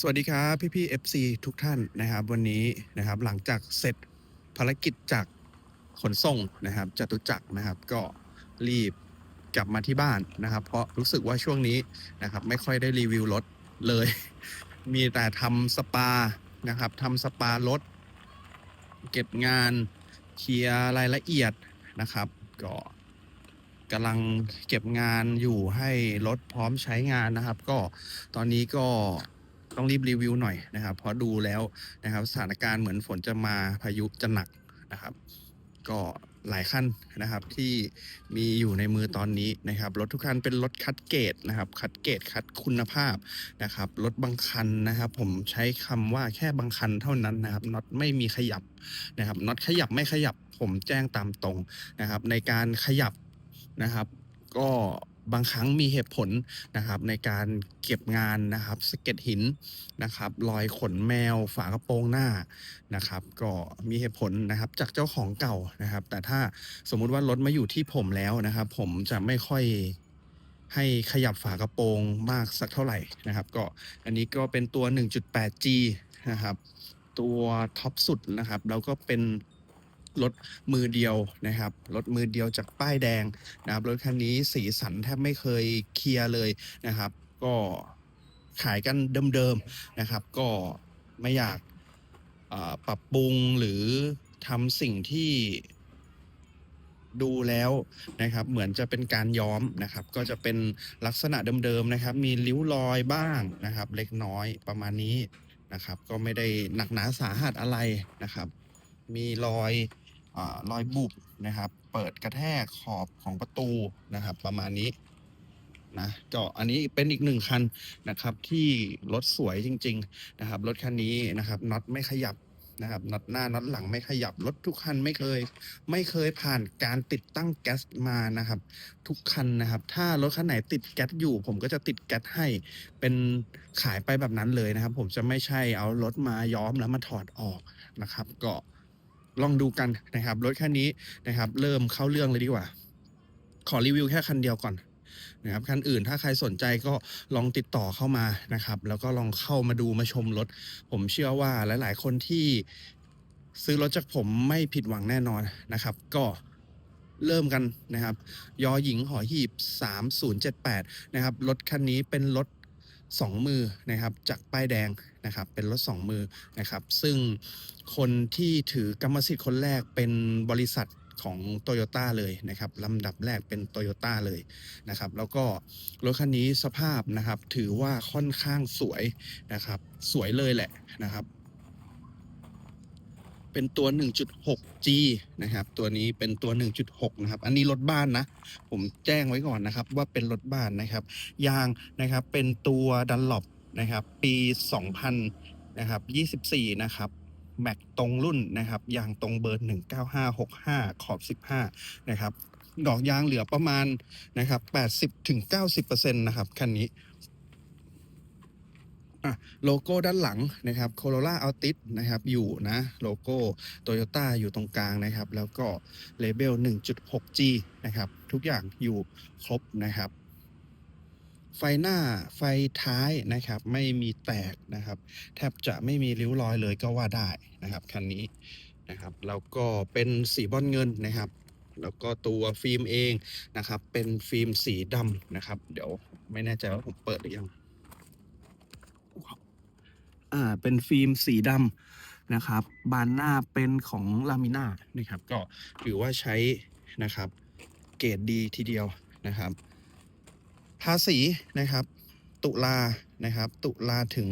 สวัสดีครับพี่พี่ๆ FC ทุกท่านนะครับ วันนี้นะครับหลังจากเสร็จภารกิจจากขนส่งนะครับจตุจักรนะครับก็รีบกลับมาที่บ้านนะครับ เพราะรู้สึกว่าช่วงนี้นะครับ ไม่ค่อยได้รีวิวรถเลย มีแต่ทำสปานะครับทำสปารถ เก็บงานเคลียร์รายละเอียดนะครับ ก็กำลังเก็บงานอยู่ให้รถพร้อมใช้งานนะครับ ก็ตอนนี้ก็ ต้องรีบรีวิวหน่อยนะครับ เพราะดูแล้วนะครับสถานการณ์เหมือนฝนจะมาพายุจะหนักนะครับ ก็หลายขั้นนะครับที่มีอยู่ในมือตอนนี้นะครับรถทุกคันเป็นรถคัดเกรดนะครับคัดเกรดคัดคุณภาพนะครับรถบางคันนะครับ ผมใช้คำว่าแค่บางคันเท่านั้นนะครับน็อตไม่มีขยับนะครับน็อตขยับไม่ขยับผมแจ้งตามตรงนะครับ ในการขยับนะครับ ก็ บางครั้งมีเหตุผลนะครับในการเก็บงานนะครับสเก็ดหินนะครับรอยขนแมวฝากระโปรงหน้านะครับ ก็มีเหตุผลนะครับจากเจ้าของเก่านะครับ แต่ถ้าสมมุติว่ารถมาอยู่ที่ผมแล้วนะครับ ผมจะไม่ค่อยให้ขยับฝากระโปรงมากสักเท่าไหร่นะครับ ก็อันนี้ก็เป็นตัว 1.8G นะครับ ตัวท็อปสุดนะครับ แล้วก็เป็น รถมือเดียวนะครับรถมือเดียวจากป้ายแดงนะครับรถคันนี้สีสันแทบไม่เคยเคลียร์เลยนะครับ ก็ขายกันเดิมๆนะครับ ก็ไม่อยากปรับปรุงหรือทำสิ่งที่ดูแล้วนะครับ เหมือนจะเป็นการย้อมนะครับ ก็จะเป็นลักษณะเดิมๆนะครับ มีริ้วรอยบ้างนะครับ เล็กน้อยประมาณนี้นะครับ ก็ไม่ได้หนักหนาสาหัสอะไรนะครับ มีรอย รอยบุบนะครับ เปิดกระแทกขอบของประตูนะครับ ประมาณนี้นะก็อันนี้เป็นอีกหนึ่งคันนะครับ ที่รถสวยจริง ๆ นะครับรถคันนี้นะครับน็อตไม่ขยับนะครับน็อตหน้าน็อตหลังไม่ขยับรถทุกคันไม่เคย ไม่เคยผ่านการติดตั้งแก๊สมานะครับ ทุกคันนะครับ ถ้ารถคันไหนติดแก๊สอยู่ ผมก็จะติดแก๊สให้เป็นขายไปแบบนั้นเลยนะครับ ผมจะไม่ใช่เอารถมาย้อมแล้วมาถอดออกนะครับ ก็ ลองดูกันนะครับ รถแค่นี้นะครับ เริ่มเข้าเรื่องเลยดีกว่า ขอรีวิวแค่คันเดียวก่อนนะครับคันอื่นถ้าใครสนใจก็ลองติดต่อเข้ามานะครับ แล้วก็ลองเข้ามาดูมาชมรถ ผมเชื่อว่าหลาย ๆ คนที่ซื้อรถจากผมไม่ผิดหวังแน่นอนนะครับ ก็เริ่มกันนะครับ ยอหญิงหอหีบ 3078 นะครับ รถคันนี้เป็นรถ 2 มือนะครับจากป้ายแดงนะครับเป็นรถ 2 มือนะครับซึ่งคนที่ถือกรรมสิทธิ์คนแรกเป็นบริษัทของโตโยต้าเลยนะครับลำดับแรกเป็นโตโยต้าเลยนะครับแล้วก็รถคันนี้สภาพนะครับถือว่าค่อนข้างสวยนะครับสวยเลยแหละนะครับ เป็นตัว 1.6G นะครับ ตัวนี้เป็นตัว 1.6 นะครับ อันนี้รถบ้านนะ ผมแจ้งไว้ก่อนนะครับ ว่าเป็นรถบ้านนะครับ ยางนะครับ เป็นตัวดันหลบนะครับ ปี 2000นะครับ24 นะครับแม็กตรงรุ่นนะครับ ยางตรงเบอร์ 19565 ขอบ 15 นะครับ ดอกยางเหลือประมาณนะครับ 80-90%นะครับ คันนี้ โลโก้ด้านหลังนะครับ Corolla Altis นะครับอยู่นะโลโก้ Toyota อยู่ตรงกลางนะครับ แล้วก็เลเบล 1.6G นะครับ ทุกอย่างอยู่ครบนะครับ ไฟหน้าไฟท้ายนะครับ ไม่มีแตกนะครับ แทบจะไม่มีริ้วรอยเลยก็ว่าได้นะครับคันนี้นะครับ แล้วก็เป็นสีบอลเงินนะครับ แล้วก็ตัวฟิล์มเองนะครับ เป็นฟิล์มสีดำนะครับ เดี๋ยวไม่แน่ใจว่าผมเปิดหรือยัง อ่าเป็นฟิล์มสีดำนะครับ บานหน้าเป็นของลามิน่านะครับ ก็ถือว่าใช้นะครับ เกรดดีทีเดียวนะครับ ภาษีนะครับ ตุลา นะครับตุลาถึง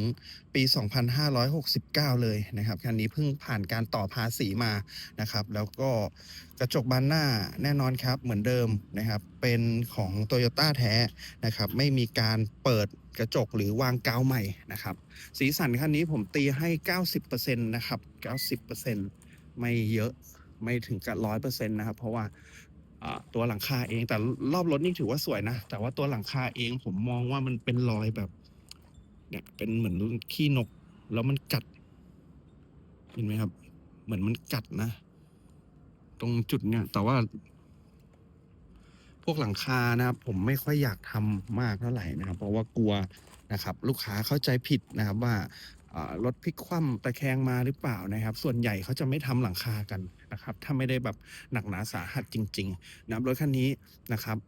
ปี 2569 เลยนะครับคันนี้เพิ่งผ่านการต่อภาษีมานะครับ แล้วก็กระจกบานหน้าแน่นอนครับเหมือนเดิมนะครับ เป็นของ t o y ยต้แท้นะครับ ไม่มีการเปิดกระจกหรือวางกาวใหม่นะครับ สีสันคันนี้ผมตีให้ 90%นะครับ 90%ไม่เยอะไม่ถึงกับร้อยเปอร์เซ็นต์นะครับ เพราะว่าตัวหลังคาเองแต่รอบรถนี่ถือว่าสวยนะ แต่ว่าตัวหลังคาเองผมมองว่ามันเป็นรอยแบบ เนี่ยเป็นเหมือนขี้นก แล้วมันกัด เห็นไหมครับ เหมือนมันกัดนะ ตรงจุดเนี่ย แต่ว่า พวกหลังคานะครับ ผมไม่ค่อยอยากทำมากเท่าไหร่นะครับ เพราะว่ากลัวนะครับ ลูกค้าเข้าใจผิดนะครับว่ารถพลิกคว่ำตะแคงมาหรือเปล่านะครับ ส่วนใหญ่เขาจะไม่ทำหลังคากันนะครับ ถ้าไม่ได้แบบหนักหนาสาหัสจริง ๆ นะครับรถคันนี้นะครับ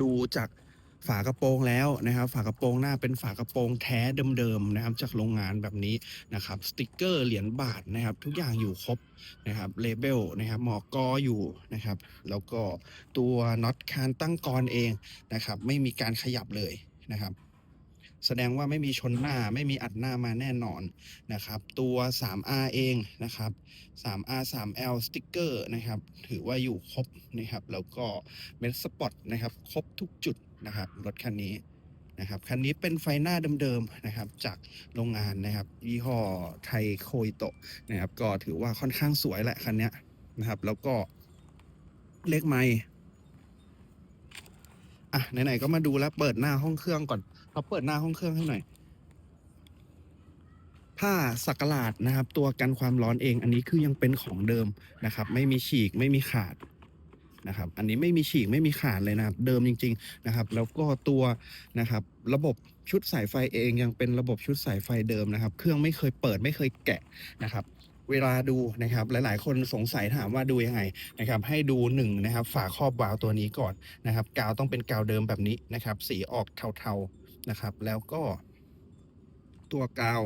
ดูจาก ฝากระโปรงแล้วนะครับ ฝากระโปรงหน้าเป็นฝากระโปรงแท้เดิมๆนะครับ จากโรงงานแบบนี้นะครับ สติกเกอร์เหรียญบาทนะครับ ทุกอย่างอยู่ครบนะครับเลเบลนะครับหมอกกออยู่นะครับ แล้วก็ตัวน็อตคานตั้งกรเองนะครับ ไม่มีการขยับเลยนะครับแสดงว่าไม่มีชนหน้าไม่มีอัดหน้ามาแน่นอนนะครับ ตัว 3R เองนะครับ 3R 3L สติกเกอร์นะครับ ถือว่าอยู่ครบนะครับ แล้วก็เม s สปอตนะครับ ครบทุกจุด นะครับรถคันนี้นะครับคันนี้เป็นไฟหน้าเดิมๆนะครับจากโรงงานนะครับยี่ห้อไทโคยโตะนะครับก็ถือว่าค่อนข้างสวยแหละคันนี้นะครับ แล้วก็เลขไม้อะไหนๆก็มาดูแล้วเปิดหน้าห้องเครื่องก่อนเราเปิดหน้าห้องเครื่องให้หน่อยผ้าสักหลาดนะครับ ตัวกันความร้อนเองอันนี้คือยังเป็นของเดิมนะครับ ไม่มีฉีกไม่มีขาด นะครับ อันนี้ไม่มีฉีกไม่มีขาดเลยนะครับ เดิมจริง ๆนะครับ แล้วก็ตัวนะครับ ระบบชุดสายไฟเองยังเป็นระบบชุดสายไฟเดิมนะครับ เครื่องไม่เคยเปิดไม่เคยแกะนะครับเวลาดูนะครับหลาย ๆ คนสงสัยถามว่าดูยังไงนะครับให้ดูหนึ่งนะครับฝาครอบวาล์วตัวนี้ก่อนนะครับ กาวต้องเป็นกาวเดิมแบบนี้นะครับ สีออกเทาๆนะครับ แล้วก็ ตัวกาว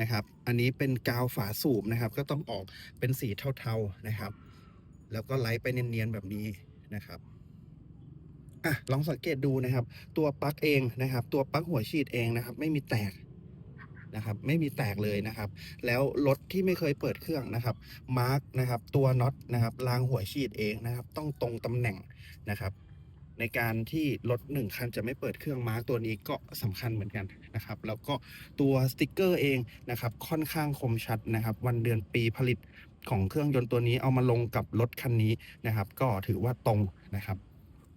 นะครับ อันนี้เป็นกาวฝาสูบนะครับ ก็ต้องออกเป็นสีเทาๆนะครับ แล้วก็ไล่ไปเนียนๆแบบนี้นะครับอะลองสังเกตดูนะครับ ตัวปลั๊กเองนะครับ ตัวปลั๊กหัวฉีดเองนะครับ ไม่มีแตกนะครับ ไม่มีแตกเลยนะครับ แล้วรถที่ไม่เคยเปิดเครื่องนะครับมาร์กนะครับ ตัวน็อตนะครับรางหัวฉีดเองนะครับ ต้องตรงตำแหน่งนะครับ ในการที่รถหนึ่งคันจะไม่เปิดเครื่องมาร์กตัวนี้ก็สำคัญเหมือนกันนะครับ แล้วก็ตัวสติกเกอร์เองนะครับ ค่อนข้างคมชัดนะครับ วันเดือนปีผลิต ของเครื่องยนต์ตัวนี้เอามาลงกับรถคันนี้นะครับ ก็ถือว่าตรงนะครับ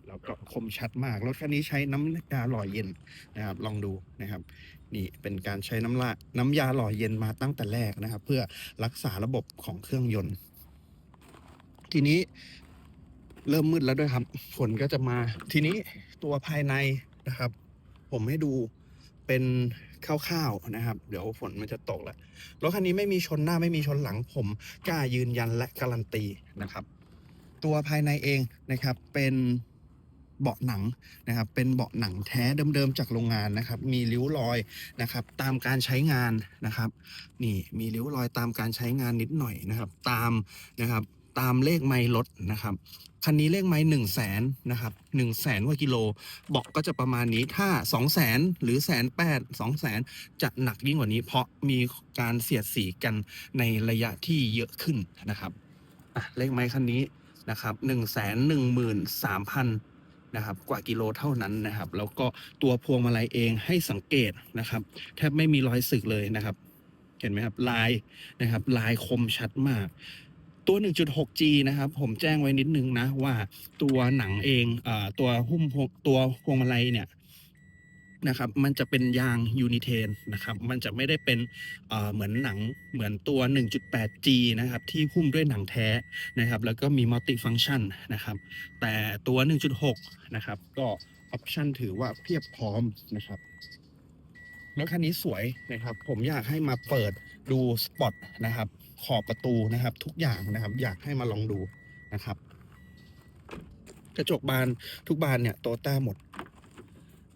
แล้วก็คมชัดมาก รถคันนี้ใช้น้ำยาหล่อเย็นนะครับ ลองดูนะครับ นี่เป็นการใช้น้ำละน้ำยาหล่อเย็นมาตั้งแต่แรกนะครับ เพื่อรักษาระบบของเครื่องยนต์ ทีนี้เริ่มมืดแล้วด้วยครับฝนก็จะมาทีนี้ตัวภายในนะครับ ผมให้ดู เป็นคร่าวๆนะครับ เดี๋ยวฝนมันจะตกแล้วรถคันนี้ไม่มีชนหน้าไม่มีชนหลังผมกล้ายืนยันและการันตีนะครับ ตัวภายในเองนะครับเป็นเบาะหนังนะครับ เป็นเบาะหนังแท้เดิมๆจากโรงงานนะครับ มีริ้วรอยนะครับ ตามการใช้งานนะครับ นี่มีริ้วรอยตามการใช้งานนิดหน่อยนะครับ ตามนะครับ ตามเลขไมล์รถนะครับคันนี้เลขไม้หนึ่งแสนนะครับหนึ่งแสนกว่ากิโลบอกก็จะประมาณนี้ถ้าสองแสนหรือแสนแปดสองแสนจะหนักยิ่งกว่านี้ เพราะมีการเสียดสีกันในระยะที่เยอะขึ้นนะครับอะเลขไม้คันนี้นะครับหนึ่งแสนหนึ่งหมื่นสามพันนะครับกว่ากิโลเท่านั้นนะครับ แล้วก็ตัวพวงมาลัยเองให้สังเกตนะครับ แทบไม่มีรอยสึกเลยนะครับ เห็นไหมครับลายนะครับ ลายคมชัดมาก ตัว 1.6G นะครับ ผมแจ้งไว้นิดนึงนะ ว่าตัวหนังเองเอตัวหุ้มตัวพวงมาลัยเนี่ยนะครับ มันจะเป็นยางยูนิเทนนะครับ มันจะไม่ได้เป็นเหมือนหนังเหมือนตัว 1.8G นะครับ ที่หุ้มด้วยหนังแท้นะครับ แล้วก็มีมัลติฟังชันนะครับ แต่ตัว 1.6 นะครับ ก็ออปชันถือว่าเพียบพร้อมนะครับรถคันนี้สวยนะครับ ผมอยากให้มาเปิด ดูสปอตนะครับ ขอบประตูนะครับ ทุกอย่างนะครับ อยากให้มาลองดูนะครับ กระจกบานทุกบานเนี่ยโตต้าหมด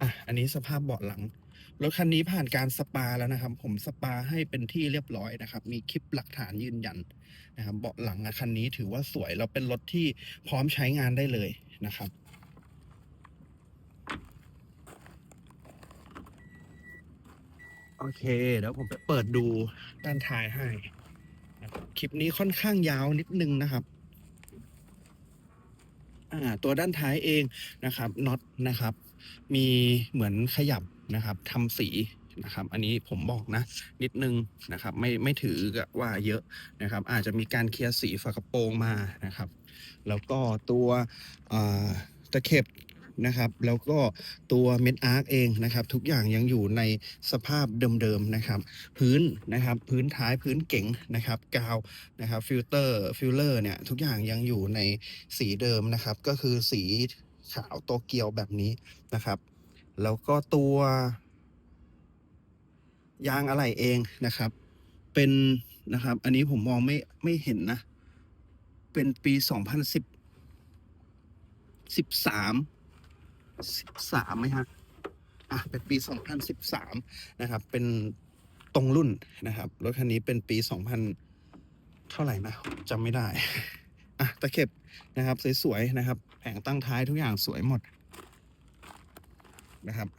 อะอันนี้สภาพเบาะหลังรถคันนี้ผ่านการสปาแล้วนะครับ ผมสปาให้เป็นที่เรียบร้อยนะครับ มีคลิปหลักฐานยืนยันนะครับ เบาะหลังอะคันนี้ถือว่าสวยแล้วเป็นรถที่พร้อมใช้งานได้เลยนะครับ โอเค เดี๋ยวผมไปเปิดดูด้านท้ายให้ คลิปนี้ค่อนข้างยาวนิดนึงนะครับ อ่า ตัวด้านท้ายเองนะครับน็อตนะครับ มีเหมือนขยับนะครับทำสีนะครับ อันนี้ผมบอกนะ นิดนึงนะครับ ไม่ไม่ถือว่าเยอะนะครับ อาจจะมีการเคลียร์สีฝากระโปรงมานะครับ แล้วก็ตัวตะเข็บ นะครับ แล้วก็ตัวเม็ดอาร์คเองนะครับ ทุกอย่างยังอยู่ในสภาพเดิมๆนะครับ พื้นนะครับ พื้นท้ายพื้นเก๋งนะครับ กาวนะครับ ฟิลเตอร์ ฟิลเลอร์เนี่ย ทุกอย่างยังอยู่ในสีเดิมนะครับ ก็คือสีขาวโตเกียวแบบนี้นะครับ แล้วก็ตัวยางอะไหล่เองนะครับ เป็นนะครับ อันนี้ผมมองไม่ไม่เห็นนะ เป็นปีสอ งพันสิบสามสิบสามไหมฮะอะเป็นปีสองพันสิบสามนะครับ เป็นตรงรุ่นนะครับรถคันนี้เป็นปีสองพันเท่าไหร่นะจำไม่ได้อะตะเข็บนะครับสวยๆนะครับ แผงตั้งท้ายทุกอย่างสวยหมดนะครับ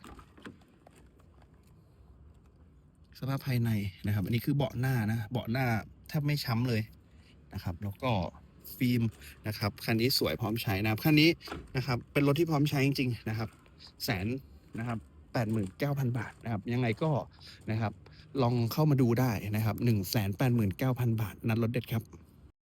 สภาพภายในนะครับ อันนี้คือเบาะหน้านะ เบาะหน้าแทบไม่ช้ำเลยนะครับ แล้วก็ ฟิล์มนะครับคันนี้สวยพร้อมใช้นะครับคันนี้นะครับเป็นรถที่พร้อมใช้จริงๆนะครับแสนนะครับแปดหมื่นเก้าพันบาทนะครับยังไงก็นะครับลองเข้ามาดูได้นะครับหนึ่งแสนแปดหมื่นเก้าพันบาทนัดรถเด็ดครับ